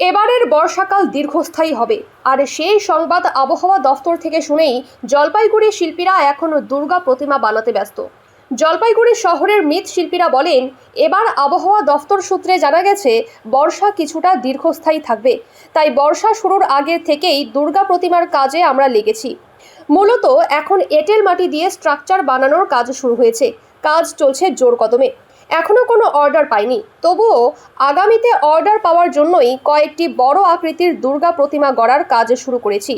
এবারের বর্ষাকাল দীর্ঘস্থায়ী হবে। আর সেই সংবাদ আবহাওয়া দফতর থেকে শুনেই জলপাইগুড়ি শিল্পীরা এখনও দুর্গা প্রতিমা বানাতে ব্যস্ত। জলপাইগুড়ি শহরের মৃৎশিল্পীরা বলেন, এবার আবহাওয়া দফতর সূত্রে জানা গেছে, বর্ষা কিছুটা দীর্ঘস্থায়ী থাকবে। তাই বর্ষা শুরুর আগে থেকেই দুর্গা প্রতিমার কাজে আমরা লেগেছি। মূলত এখন এঁটেল মাটি দিয়ে স্ট্রাকচার বানানোর কাজ শুরু হয়েছে। কাজ চলছে জোর কদমে। এখনও কোনো অর্ডার পাইনি। তবুও আগামীতে অর্ডার পাওয়ার জন্যই কয়েকটি বড় আকৃতির দুর্গা প্রতিমা গড়ার কাজ শুরু করেছি।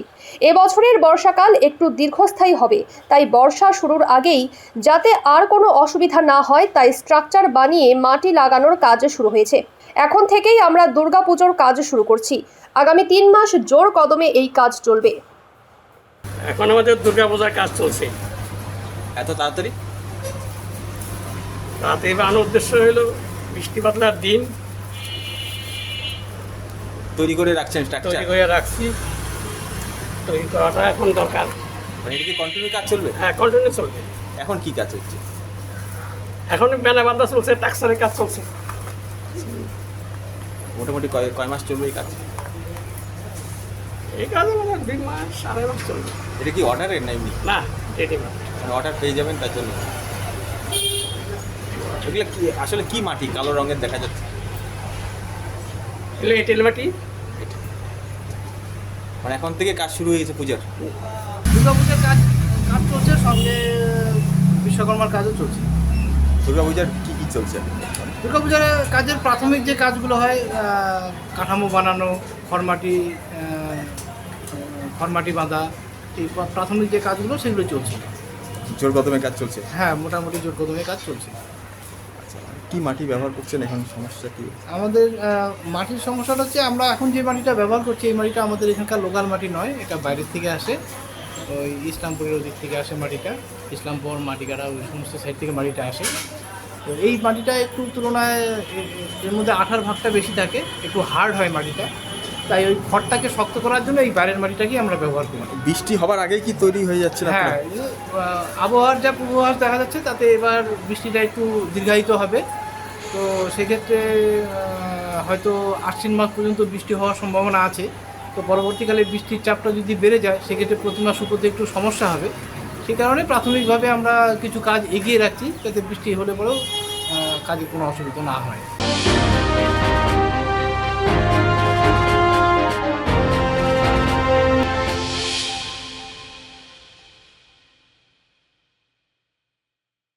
এবছরের বর্ষাকাল একটু দীর্ঘস্থায়ী হবে তাই বর্ষা শুরুর আগেই যাতে আর কোনো অসুবিধা না হয় তাই স্ট্রাকচার বানিয়ে মাটি লাগানোর কাজ শুরু হয়েছে। এখন থেকেই আমরা দুর্গা পুজোর কাজ শুরু করছি। আগামী তিন মাস জোর কদমে এই কাজ চলবে। এখন আমাদের দুর্গাপূজার কাজ চলছে। এত তাড়াতাড়ি? তাতে বানানোর উদ্দেশ্য হলো বৃষ্টি পাতলার দিন তৈরি করে রাখছেন তৈরি স্ট্রাকচার করে রাখছি। তৈরি করাটা এখন দরকার। মানে এটা কি কন্টিনিউ কাজ চলবে? হ্যাঁ কন্টিনিউ চলবে। এখন কি কাজ হচ্ছে এখন বেনা বান্ধা চলছে টাক্সারের কাজ চলছে। মোটামুটি কয় কয় মাস চলবে এই কাজ? এই কাজ আমাদের দুই মাস আড়াই মাস চলবে। এটা কি অর্ডারের না এমনি? না রেডিমেড মানে অর্ডার পেয়ে যাবেন তার জন্য? এগুলো কি আসলে কি মাটি? কালো রঙের দেখা যাচ্ছে। এগুলো এঁটেল মাটি? মানে এখন থেকে কাজ শুরু হয়ে গেছে পূজার। দুর্গাপূজার কাজ কাজ চলছে সঙ্গে বিশ্বকর্মার কাজও চলছে। দুর্গা পূজার কি কি চলছে দুর্গাপূজার কাজের প্রাথমিক যে কাজগুলো হয় কাঠামো বানানো খড়মাটি খড়মাটি বাঁধা এই প্রাথমিক যে কাজগুলো সেগুলো চলছে। জোর কদমে কাজ চলছে? হ্যাঁ মোটামুটি জোর কদমে কাজ চলছে। কি মাটি ব্যবহার করছেন এখন? সমস্যা কি? আমাদের মাটির সমস্যাটা হচ্ছে আমরা এখন যে মাটিটা ব্যবহার করছি এই মাটিটা আমাদের এখানকার লোকাল মাটি নয় এটা বাইরের থেকে আসে। ওই ইসলামপুরের ওদিক থেকে আসে মাটিটা ইসলামপুর মাটিকাটা ওই সমস্ত সাইড থেকে মাটিটা আসে। তো এই মাটিটা একটু তুলনায় এর মধ্যে আঠার ভাগটা বেশি থাকে একটু হার্ড হয় মাটিটা। তাই ওই খড়টাকে শক্ত করার জন্য এই বাইরের মাটিটাকেই আমরা ব্যবহার করি। বৃষ্টি হবার আগেই কি তৈরি হয়ে যাচ্ছে না হ্যাঁ আবহাওয়ার যা পূর্বাভাস দেখা যাচ্ছে তাতে এবার বৃষ্টিটা একটু দীর্ঘায়িত হবে। তো সেক্ষেত্রে হয়তো আশ্বিন মাস পর্যন্ত বৃষ্টি হওয়ার সম্ভাবনা আছে। তো পরবর্তীকালে বৃষ্টির চাপটা যদি বেড়ে যায়, সেক্ষেত্রে প্রতিমা শুকোতে একটু সমস্যা হবে। সে কারণে প্রাথমিকভাবে আমরা কিছু কাজ এগিয়ে রাখছি, যাতে বৃষ্টি হলে পরেও কাজে কোনো অসুবিধা না হয়।